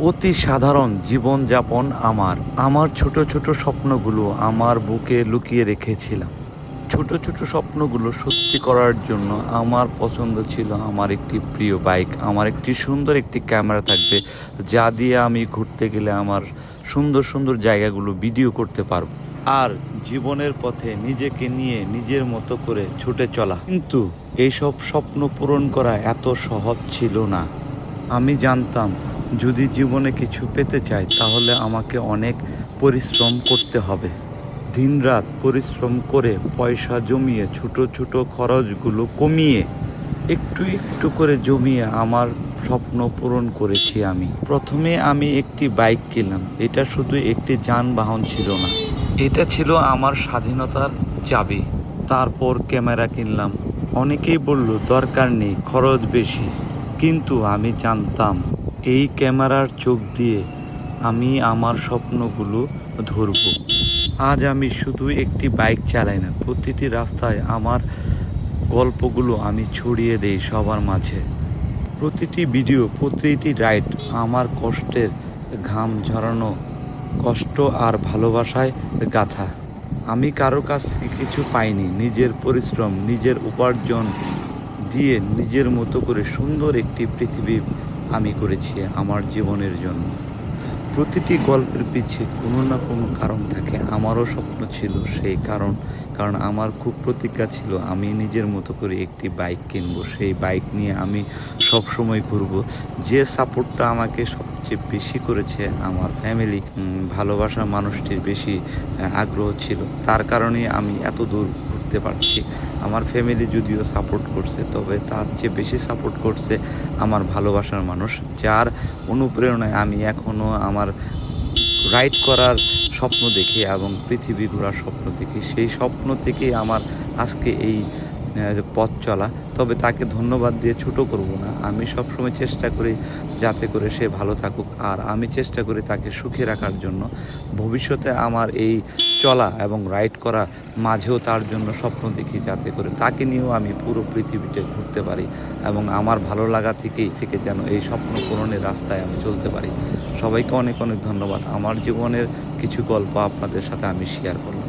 অতি সাধারণ জীবনযাপন আমার। আমার ছোট ছোট স্বপ্নগুলো আমার বুকে লুকিয়ে রেখেছিলাম। ছোট ছোট স্বপ্নগুলো সত্যি করার জন্য আমার পছন্দ ছিল আমার একটি প্রিয় বাইক, আমার একটি সুন্দর একটি ক্যামেরা থাকবে, যা দিয়ে আমি ঘুরতে গেলে আমার সুন্দর সুন্দর জায়গাগুলো ভিডিও করতে পারব। আর জীবনের পথে নিজেকে নিয়ে নিজের মতো করে ছুটে চলা। কিন্তু এইসব স্বপ্ন পূরণ করা এত সহজ ছিল না। আমি জানতাম যদি জীবনে কিছু পেতে চাই, তাহলে আমাকে অনেক পরিশ্রম করতে হবে। দিনরাত পরিশ্রম করে পয়সা জমিয়ে ছোট ছোট খরচগুলো কমিয়ে একটু একটু করে জমিয়ে আমার স্বপ্ন পূরণ করেছি আমি। প্রথমে আমি একটি বাইক কিনলাম। এটা শুধু একটি যানবাহন ছিল না, এটা ছিল আমার স্বাধীনতার চাবি। তারপর ক্যামেরা কিনলাম। অনেকেই বলল, দরকার নেই, খরচ বেশি। কিন্তু আমি জানতাম, এই ক্যামেরার চোখ দিয়ে আমি আমার স্বপ্নগুলো ধরব। আজ আমি শুধু একটি বাইক চালাই না, প্রতিটি রাস্তায় আমার গল্পগুলো আমি ছড়িয়ে দেই সবার মাঝে। প্রতিটি ভিডিও, প্রতিটি রাইড আমার কষ্টের ঘাম ঝরানো, কষ্ট আর ভালোবাসায় গাথা। আমি কারও কাছ থেকে কিছু পাইনি, নিজের পরিশ্রম, নিজের উপার্জন দিয়ে নিজের মতো করে সুন্দর একটি পৃথিবী আমি করেছি আমার জীবনের জন্য। প্রতিটি গল্পের পিছে কোনো না কোনো কারণ থাকে, আমারও স্বপ্ন ছিল সেই কারণ কারণ আমার খুব প্রতিজ্ঞা ছিল আমি নিজের মতো করে একটি বাইক কিনবো, সেই বাইক নিয়ে আমি সব সময় ঘুরবো। যে সাপোর্টটা আমাকে সবচেয়ে বেশি করেছে আমার ফ্যামিলি ভালোবাসা মানুষটির বেশি আগ্রহ ছিল। তার কারণে আমি এত দূর ঘুরতে পারছি। আমার ফ্যামিলি যদিও সাপোর্ট করছে, তবে তার চেয়ে বেশি সাপোর্ট করছে আমার ভালোবাসার মানুষ, যার অনুপ্রেরণায় আমি এখনও আমার রাইড করার স্বপ্ন দেখি এবং পৃথিবী ঘোরার স্বপ্ন দেখি। সেই স্বপ্ন থেকেই আমার আজকে এই পথ চলা, তবে তাকে ধন্যবাদ দিয়ে ছোট করব না। আমি সবসময় চেষ্টা করি যাতে করে সে ভালো থাকুক। আর আমি চেষ্টা করি তাকে সুখে রাখার জন্য। ভবিষ্যতে আমার এই চলা এবং রাইড করা মাঝেও তার জন্য স্বপ্ন দেখি যাতে করে তাকে নিয়েও আমি পুরো পৃথিবীতে ঘুরতে পারি এবং আমার ভালো লাগা থেকেই, থেকে যেন এই স্বপ্ন পূরণের রাস্তায় আমি চলতে পারি। সবাইকে অনেক অনেক ধন্যবাদ। আমার জীবনের কিছু গল্প আপনাদের সাথে আমি শেয়ার করলাম।